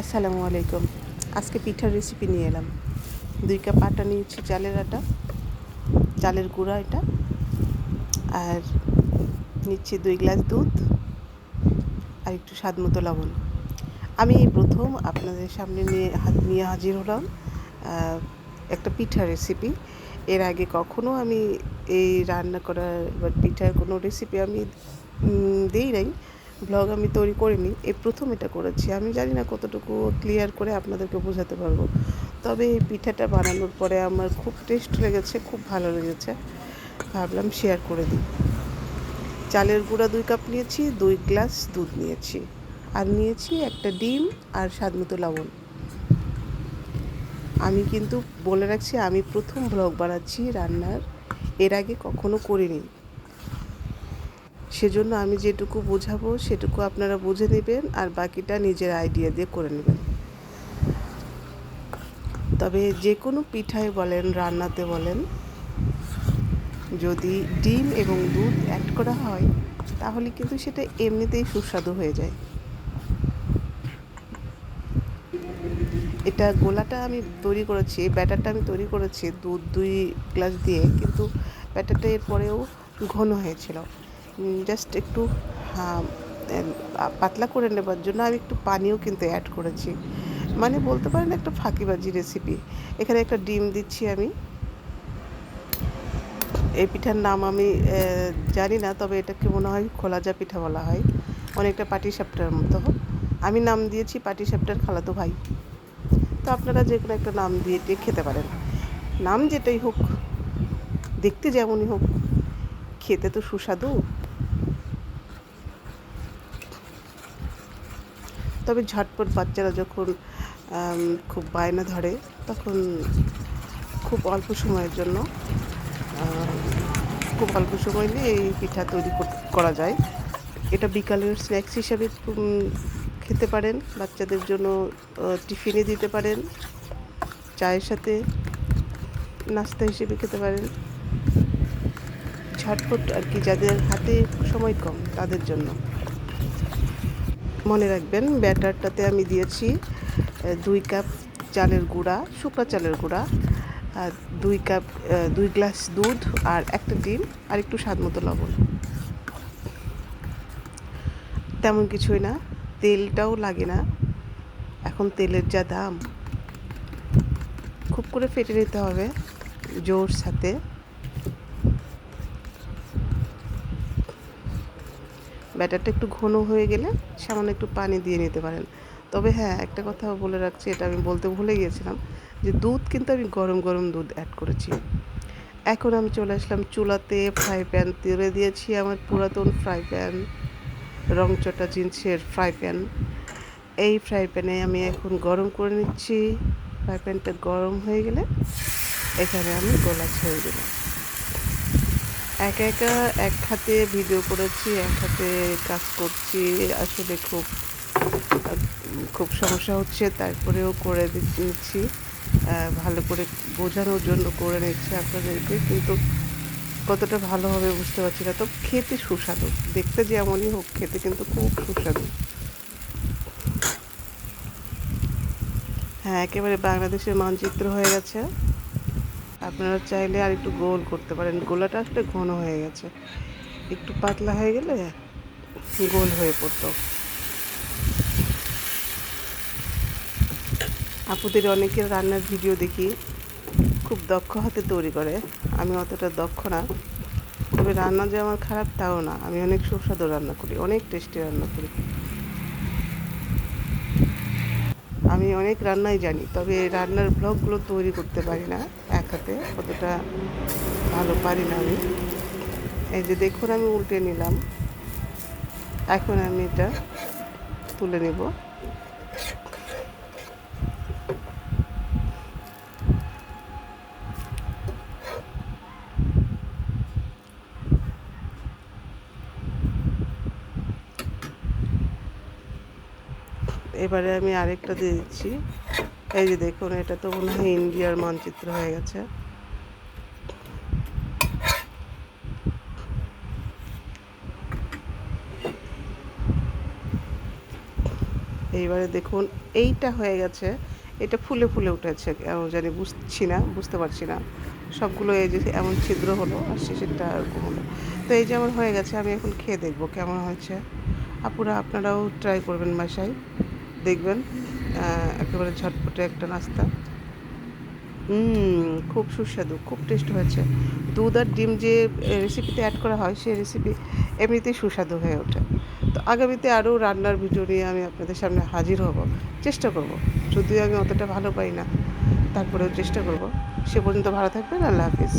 আসসালামু আলাইকুম। আজকে পিঠার রেসিপি নিয়ে এলাম। দুই কাপ আটা নিয়েছি, চালের আটা, চালের গুঁড়া এটা, আর নিচ্ছি দুই গ্লাস দুধ আর একটু স্বাদ মতো লবণ। আমি প্রথম আপনাদের সামনে নিয়ে নিয়ে হাজির হলাম একটা পিঠা রেসিপি এর আগে কখনো আমি এই রান্না করার বা পিঠার কোনো রেসিপি আমি দিই নাই। ব্লগ আমি তৈরি করিনি, এই প্রথম এটা করেছি। আমি জানি না কতটুকু ক্লিয়ার করে আপনাদেরকে বোঝাতে পারব। তবে এই পিঠাটা বানানোর পরে আমার খুব টেস্ট লেগেছে, খুব ভালো লেগেছে। ভাবলাম শেয়ার করে দিই। চালের গুঁড়া দুই কাপ নিয়েছি, দুই গ্লাস দুধ নিয়েছি। আর নিয়েছি একটা ডিম আর স্বাদ মতো লবণ। আমি কিন্তু বলে রাখছি, আমি প্রথম ব্লগ বানাচ্ছি রান্নার, এর আগে কখনো করিনি। সেজন্য আমি যেটুকু বোঝাবো, সেটুকু আপনারা বুঝে নেবেন আর বাকিটা নিজের আইডিয়া দিয়ে করে নেবেন। তবে যে কোনো পিঠায় বলেন, রান্নাতে বলেন, যদি ডিম এবং দুধ অ্যাড করা হয়, তাহলে কিন্তু সেটা এমনিতেই সুস্বাদু হয়ে যায়। এটা গোলাটা আমি তৈরি করেছি ব্যাটারটা আমি তৈরি করেছি দুধ দুই গ্লাস দিয়ে, কিন্তু ব্যাটারটা এরপরেও ঘন হয়েছিল। জাস্ট একটু হ্যাঁ, পাতলা করে নেবার জন্য আমি একটু পানিও কিন্তু অ্যাড করেছি। মানে বলতে পারেন একটা ফাঁকিবাজি রেসিপি এখানে একটা ডিম দিচ্ছি আমি। এই পিঠার নাম আমি জানি না তবে এটাকে মনে হয় খোলাজা পিঠা বলা হয়। অনেকটা পাটি সাপটার মতো। আমি নাম দিয়েছি পাটি সাপটার খালাতো ভাই। তো আপনারা যে কোনো একটা নাম দিয়ে দিয়ে খেতে পারেন। নাম যেটাই হোক দেখতে যেমনই হোক খেতে তো সুস্বাদু। তবে ঝটপট বাচ্চারা যখন খুব বায়না ধরে, তখন খুব অল্প সময়ের জন্য খুব অল্প সময় নিয়ে এই পিঠা তৈরি করা যায়। এটা বিকালের স্ন্যাক্স হিসাবে খেতে পারেন, বাচ্চাদের জন্য টিফিনে দিতে পারেন, চায়ের সাথে নাস্তা হিসেবে খেতে পারেন। ঝটপট আর কি, যাদের হাতে সময় কম, তাদের জন্য। মনে রাখবেন, ব্যাটারটাতে আমি দিয়েছি দুই কাপ চালের গুঁড়া, শুকনো চালের গুঁড়া, আর দুই কাপ দুই গ্লাস দুধ আর একটা ডিম আর একটু স্বাদ মতো লবণ। তেমন কিছুই না, তেলটাও লাগে না, এখন তেলের যা দাম। খুব করে ফেটে নিতে হবে জোর সাথে। ব্যাটারটা একটু ঘন হয়ে গেলে সামান্য একটু পানি দিয়ে নিতে পারেন। তবে হ্যাঁ একটা কথা বলে রাখছি, এটা আমি বলতে ভুলে গিয়েছিলাম যে দুধ কিন্তু আমি গরম গরম দুধ অ্যাড করেছি। এখন আমি চলে আসলাম চুলাতে ফ্রাই প্যান তেলে দিয়েছি আমার পুরাতন ফ্রাই প্যান রংচটা জিন্সের ফ্রাই প্যান এই ফ্রাই প্যানে আমি এখন গরম করে নিচ্ছি। ফ্রাই প্যানটা গরম হয়ে গেলে এখানে আমি গোলা ছেড়ে দিলাম। একা একা এক হাতে ভিডিও করেছি, এক হাতে কাজ করছি, আসলে খুব খুব সমস্যা হচ্ছে, তারপরেও করে দি- নিচ্ছি ভালো করে বোঝানোর জন্য করে নিচ্ছি আপনাদেরকে, কিন্তু কতটা ভালো হবে বুঝতে পারছি না। তো খেতে সুস্বাদু, দেখতে যেমনই হোক, খেতে কিন্তু খুব সুস্বাদু। হ্যাঁ একেবারে বাংলাদেশের মানচিত্র হয়ে গেছে। আপনারা চাইলে আর একটু গোল করতে পারেন। গোলাটা আসলে ঘন হয়ে গেছে। একটু পাতলা হয়ে গেলে গোল হয়ে পড়তো। আপুদের অনেকের রান্নার ভিডিও দেখি, খুব দক্ষ হাতে তৈরি করে। আমি অতটা দক্ষ না, তবে রান্না যে আমার খারাপ তাও না। আমি অনেক সুস্বাদু রান্না করি, অনেক টেস্টি রান্না করি। আমি অনেক রান্নাই জানি, তবে রান্নার ব্লগগুলো তৈরি করতে পারি না। হাতে অতটা ভালো পারি না আমি। এই যে দেখুন, আমি উল্টে নিলাম। এখন আমি এটা তুলে নেব। এবারে আমি আরেকটা দিয়ে দিচ্ছি। এই যে দেখুন, এটা তো মনে হয় ইন্ডিয়ার মানচিত্র হয়ে গেছে। এইবারে দেখুন, এইটা হয়ে গেছে। এটা ফুলে ফুলে উঠেছে কেমন জানি, বুঝছি না, বুঝতে পারছি না। সবগুলো এই যে এমন ছিদ্র হলো, আর শেষেরটা এরকম হলো তো এই যে আমার হয়ে গেছে, আমি এখন খেয়ে দেখব কেমন হয়েছে। আপুরা, আপনারাও ট্রাই করবেন বাসায়। দেখবেন একেবারে ঝটপটে একটা নাস্তা। খুব সুস্বাদু, খুব টেস্ট হয়েছে। দুধ আর ডিম যে রেসিপিতে অ্যাড করা হয়, সেই রেসিপি এমনিতেই সুস্বাদু হয়ে ওঠে। তো আগামীতে আরও রান্নার ভিডিও নিয়ে আমি আপনাদের সামনে হাজির হব। চেষ্টা করব। যদিও আমি অতটা ভালো পাই না, তারপরেও চেষ্টা করব। সে পর্যন্ত ভালো থাকবেন, আল্লাহ হাফিজ।